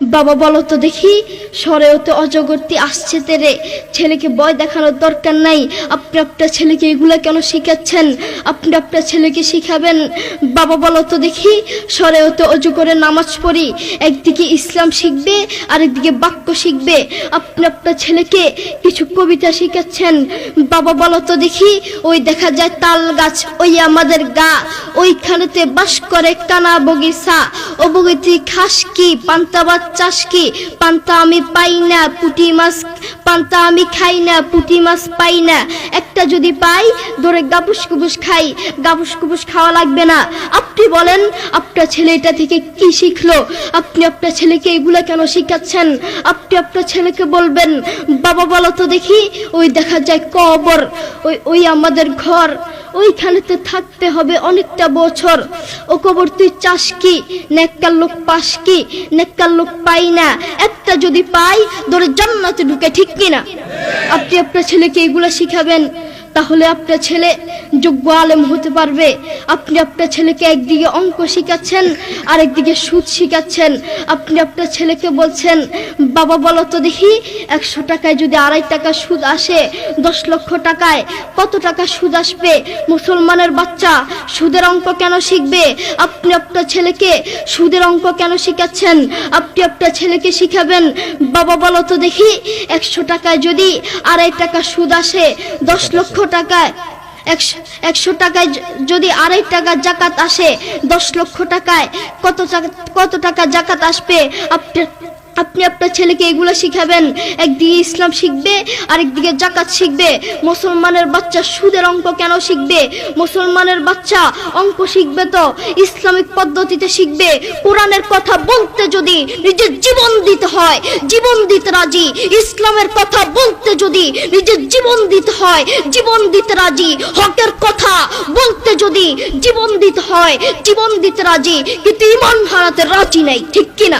বাবা বলো তো দেখি সরেও তো অজগরটি আসছে তেরে। ছেলেকে ভয় দেখানোর দরকার নাই। আপনি আপনার ছেলেকে এগুলো কেন শিখাচ্ছেন? আপনি আপনার ছেলেকে শিখাবেন। বাবা বলো তো দেখি সরেও তো অজু করে নামাজ পড়ি। একদিকে ইসলাম শিখবে, আরেকদিকে বাক্য শিখবে। আপনি আপনার ছেলেকে কিছু কবিতা শিখাচ্ছেন। বাবা বলো তো দেখি, ওই দেখা যায় তাল গাছ, ওই আমাদের গা। ওইখানেতে বাস করে কানা বগিচা। ও বগিতি খাস কি, পান্তা ভাত চাষ কি? পান্তা আমি পাই না, পুঁটি মাছ, পান্তা আমি খাই না, পুঁটি মাছ পাই না। একটা যদি পাই, ধরে গাপুস কুপুস খাই। গাপুস কুপুস খাওয়া লাগবে না। আপনি বলেন, আপনার ছেলে এটা থেকে কি শিখলো? আপনি আপনার ছেলেকে এগুলা কেন শিখাচ্ছেন? আপনি আপনার ছেলেকে বলবেন, বাবা বলো তো দেখি, ওই দেখা যায় কবর, ওই ওই আমাদের ঘর। ওইখানেতে থাকতে হবে অনেকটা বছর। ও কবর তুই চাস কি? নেককার লোক পাস কি? নেককার লোক পাই না। একটা যদি পাই, ধরে জান্নাতে ঢুকে ঠিক কিনা? আপনি আপনার ছেলেকে এগুলো শিখাবেন। তাহলে আপনার ছেলে যোগ্য আলেম হতে পারবে। আপনি আপনার ছেলেকে একদিকে অঙ্ক শিখাচ্ছেন আরেকদিকে সুদ শিখাচ্ছেন। আপনি আপনার ছেলেকে বলছেন বাবা বলো তো দেখি একশো টাকায় যদি আড়াই টাকা সুদ আসে দশ লক্ষ টাকায় কত টাকা সুদ আসবে? মুসলমানের বাচ্চা সুদের অঙ্ক কেন শিখবে? আপনি আপনার ছেলেকে সুদের অঙ্ক কেন শিখাচ্ছেন? আপনি আপনার ছেলেকে শিখাবেন বাবা বলো তো দেখি একশো টাকায় যদি আড়াই টাকা সুদ আসে দশ লক্ষ টাকায়, একশো- টাকায় যদি আড়াই টাকা জাকাত আসে, দশ লক্ষ টাকায়, কত কত টাকা জাকাত আসবে? আপনি আপনি আপনার ছেলেকে এগুলো শিখাবেন। একদিকে ইসলাম শিখবে, আরেকদিকে জাকাত শিখবে। মুসলমানের বাচ্চা সুদের অঙ্ক কেন শিখবে? মুসলমানের বাচ্চা অঙ্ক শিখবে তো ইসলামিক পদ্ধতিতে শিখবে। কোরআনের কথা বলতে যদি নিজের জীবন দিতে হয়, জীবন দিতে রাজি। ইসলামের কথা বলতে যদি নিজের জীবন দিতে হয়, জীবন দিতে রাজি। হকের কথা বলতে যদি জীবন দিতে হয়, জীবন দিতে রাজি। কিন্তু ইমান হারাতে রাজি নাই, ঠিক কিনা?